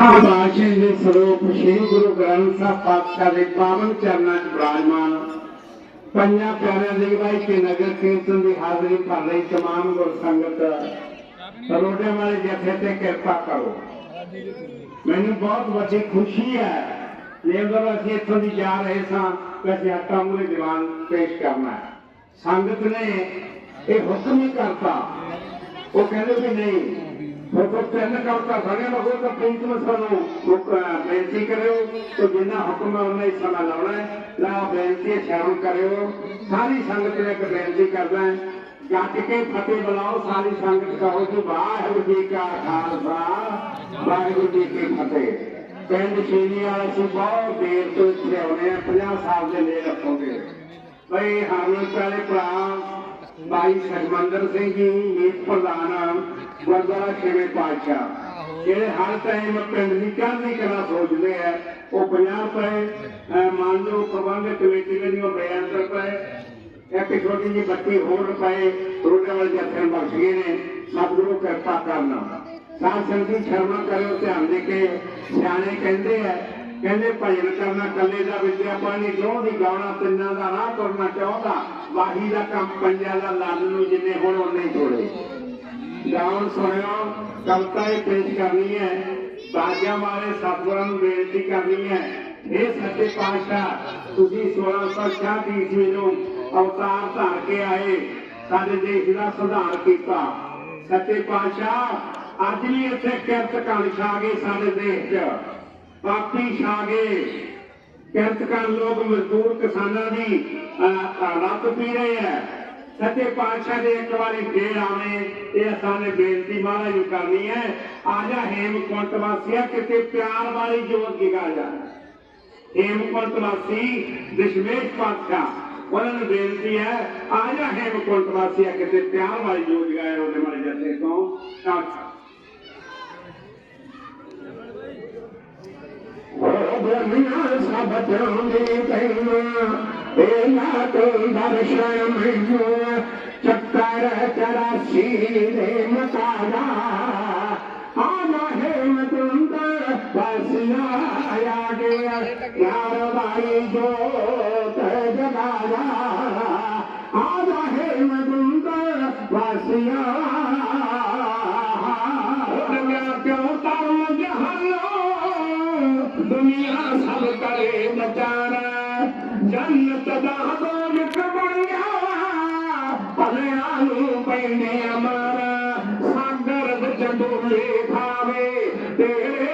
ਬਾਸ਼ੇ ਦੇ ਸਰੂਪ ਸ੍ਰੀ ਗੁਰੂ ਗ੍ਰੰਥ ਸਾਹਿਬ ਪਾਤਸ਼ਾਹ ਦੇ ਪਾਵਨ ਚਰਨਾਂ 'ਚ ਬਿਰਾਜਮਾਨ। ਪੰਜਾਂ ਪਿਆਰਿਆਂ ਦੀ ਗਵਾਹੀ ਕੇ ਨਗਰ ਕੀਰਤਨ ਦੀ ਹਾਜ਼ਰੀ ਭਰ ਰਹੀ ਤਮਾਮ ਗੁਰ ਰੋਡੇ ਵਾਲੇ ਜਥੇ ਤੇ ਕਿਰਪਾ ਕਰੋ। ਮੈਨੂੰ ਬਹੁਤ ਵੱਡੀ ਖੁਸ਼ੀ ਹੈ। ਜਦੋਂ ਅਸੀਂ ਇੱਥੋਂ ਦੀ ਜਾ ਰਹੇ ਸਾਂ ਕਿ ਅਸੀਂ ਆਟਾ ਮੂਰੇ ਦੀਵਾਨ ਪੇਸ਼ ਕਰਨਾ ਹੈ। ਸੰਗਤ ਨੇ ਇਹ ਹੁਕਮ ਹੀ ਕਰਤਾ। ਉਹ ਕਹਿੰਦੇ ਵੀ ਨਹੀਂ ਹੁਕਮ ਤਿੰਨ ਕਰਤਾ ਸਾਰਿਆਂ ਲਗੋ ਤਾਂ ਪ੍ਰੀਤ ਨੂੰ ਬੇਨਤੀ ਕਰਿਓ ਤੇ ਜਿੰਨਾ ਹੁਕਮ ਹੈ ਉਹਨਾਂ ਹੀ ਸਮਾਂ ਲਾਉਣਾ ਹੈ। ਲਾ ਬੇਨਤੀ ਸ਼ਰਮ ਕਰਿਓ। ਸਾਰੀ ਸੰਗਤ ਨੇ ਇੱਕ ਬੇਨਤੀ ਕਰਦਾ ਹੈ ਗੱਜ ਕੇ ਫਤਿਹ ਬੁਲਾਓ, ਸਾਰੀ ਸੰਗਤ ਕਹੋ ਜੀ, ਵਾਹਿਗੁਰੂ ਜੀ ਕਾ ਖਾਲਸਾ, ਵਾਹਿਗੁਰੂ ਜੀ ਕੀ ਫਤਿਹ। ਪਿੰਡ ਸ਼ੀਨੀ ਅਸੀਂ ਬਹੁਤ ਦੇਰ ਤੋਂ ਇੱਥੇ ਆਉਣੇ ਆ 50 ਸਾਲ ਦੇ ਨੇੜੇ ਰੱਖੋਗੇ। ਬਈ ਹਰਮਨ ਪਿਆਰੇ ਭਰਾ ਭਾਈ ਸਰਮੰਦਰ ਸਿੰਘ ਜੀ, ਮੀਤ ਪ੍ਰਧਾਨ ਗੁਰਦੁਆਰਾ ਛੇਵੇਂ ਪਾਤਸ਼ਾਹ। ਜਿਹੜੇ ਹਰ ਟਾਈਮ ਪਿੰਡ ਦੀ ਚੜ੍ਹਦੀ ਕਲਾ ਸੋਚਦੇ ਆ ਉਹ 50 ਰੁਪਏ ਅਹ, ਮਾਨਯੋਗ ਪ੍ਰਬੰਧਕ ਕਮੇਟੀ ਦੇ ਉਹ ਬੇਅੰਤ ਰੁਪਏ ਇੱਕ ਛੋਟੀ ਜਿਹੀ ਬੱਤੀ ਹੋਰ ਰੁਪਏ ਰੋਡੇ ਵਾਲੇ ਜੱਥੇ ਨੂੰ ਬਖਸ਼ ਗਏ ਨੇ ਸਤਿਗੁਰੂ ਕਿਰਪਾ ਕਰਨਾ। ਸਾਧ ਸੰਗਤ ਸ਼ਰਮਾ ਕਰਿਓ ਧਿਆਨ ਦੇ ਕੇ ਸਿਆਣੇ ਕਹਿੰਦੇ ਆ ਕਹਿੰਦੇ ਭਜਨ ਕਰਨਾ ਕੱਲੇ ਦਾ ਵਿਦਿਆ ਪਾਣੀ ਦੋ ਦੀ ਗਾਉਣਾ ਤਿੰਨਾਂ ਦਾ ਰਾਹ ਤੁਰਨਾ ਚਾਹੁੰਦਾ ਵਾਹੀ ਦਾ ਕੰਮ ਪੰਜਾਂ ਦਾ ਲੰਨ ਨੂੰ ਜਿੰਨੇ ਹੁਣ ਉਹਨੇ ਹੀ ਥੋੜੇ ਸੁਣਿਓ ਕਵਿਤਾ ਇਹ ਪੇਸ਼ ਕਰਨੀ ਹੈ ਬਾਜਾਂ ਵਾਲੇ ਸਤਿਗੁਰਾਂ ਨੂੰ ਬੇਨਤੀ ਕਰਨੀ ਹੈ ਇਹ ਸੱਚੇ ਪਾਤਸ਼ਾਹ, ਤੁਸੀਂ 1666 ਈਸਵੀ ਨੂੰ ਅਵਤਾਰ ਧਾਰ ਕੇ ਆਏ, ਸਾਡੇ ਦੇਸ਼ ਦਾ ਸੁਧਾਰ ਕੀਤਾ। ਸੱਚੇ ਪਾਤਸ਼ਾਹ, ਅੱਜ ਵੀ ਇੱਥੇ ਕਿਰਤ ਕਣ ਛਾ ਗਏ ਸਾਡੇ ਦੇਸ਼ 'ਚ। ਪਾਪੀ ਛਾ ਗਏ। ਕਿਰਤ ਕਰਨ ਲੋਕ ਮਜ਼ਦੂਰ ਕਿਸਾਨਾਂ ਦੀ ਰੱਤ ਪੀ ਰਹੇ ਹੈ। ਸੱਚੇ ਪਾਤਸ਼ਾਹ ਦੇ ਇੱਕ ਵਾਰੀ ਫੇਰ ਆਵੇਂ। ਇਹ ਅਸਾਂ ਬੇਨਤੀ ਮਹਾਰਾਜ ਨੂੰ ਕਰਨੀ ਹੈ, ਆ ਹੇਮਕੁੰਟ ਵਾਸੀਆ, ਕਿਤੇ ਪਿਆਰ ਵਾਲੀ ਜੋਤ ਜਗਾ ਜਾ। ਹੇਮਕੁੰਟ ਵਾਸੀ, ਦਸ਼ਮੇਸ਼ ਪਾਤਸ਼ਾਹ, ਉਹਨਾਂ ਨੂੰ ਬੇਨਤੀ ਹੈ, ਆ ਹੇਮਕੁੰਟ ਵਾਸੀਆ, ਕਿਤੇ ਪਿਆਰ ਵਾਲੀ ਜੋਤ ਜਗਾਏ ਉਹਦੇ ਮਾਰੇ ਜੱਥੇ ਤੋਂ ਤਾਂ ਦੁਨੀਆ ਸਭ ਚਾਹੁੰਦੀ ਤੈਨੂੰ درش چڪري متارا آ نه هيم تم يار بائي جو جڳايا آ نه هي مسيا دنيا سڀ ڪري بچا. भले आलू पई मे अमार सागर चटो लेखे ते